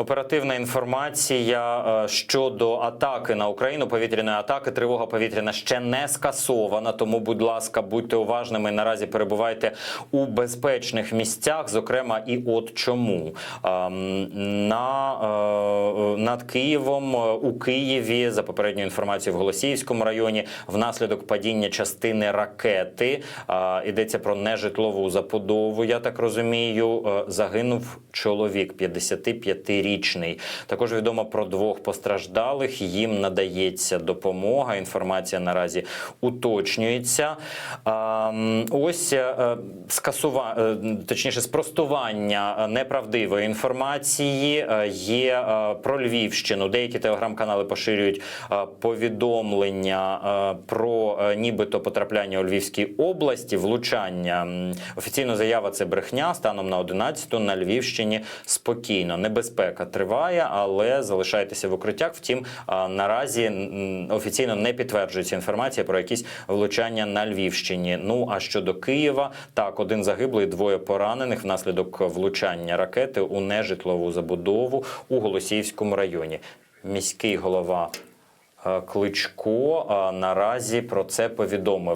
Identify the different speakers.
Speaker 1: Оперативна інформація е, щодо атаки на Україну, повітряної атаки. Тривога повітряна ще не скасована. Тому, будь ласка, будьте уважними. Наразі перебувайте у безпечних місцях. Зокрема, і от чому Ем, на е, над Києвом е, у Києві за попередньою інформацією в Голосіївському районі внаслідок падіння частини ракети йдеться про нежитлову забудову. Я так розумію, загинув чоловік 55-річний. Також відомо про двох постраждалих. Їм надається допомога. Інформація наразі уточнюється. Ось е, скасува... е, точніше, спростування неправдивої інформації е, є про Львівщину. Деякі телеграм-канали поширюють повідомлення про нібито потрапляння у Львівській області, влучання. Офіційно заява це брехня. Станом на 11 на Львівщині спокійно. Небезпека триває, але залишайтеся в укриттях. Втім, наразі офіційно не підтверджується інформація про якісь влучання на Львівщині. Ну а щодо Києва, так один загиблий, двоє поранених внаслідок влучання ракети у нежитлову забудову у Голосіївському районі. Міський голова е, Кличко е, наразі про це повідомив.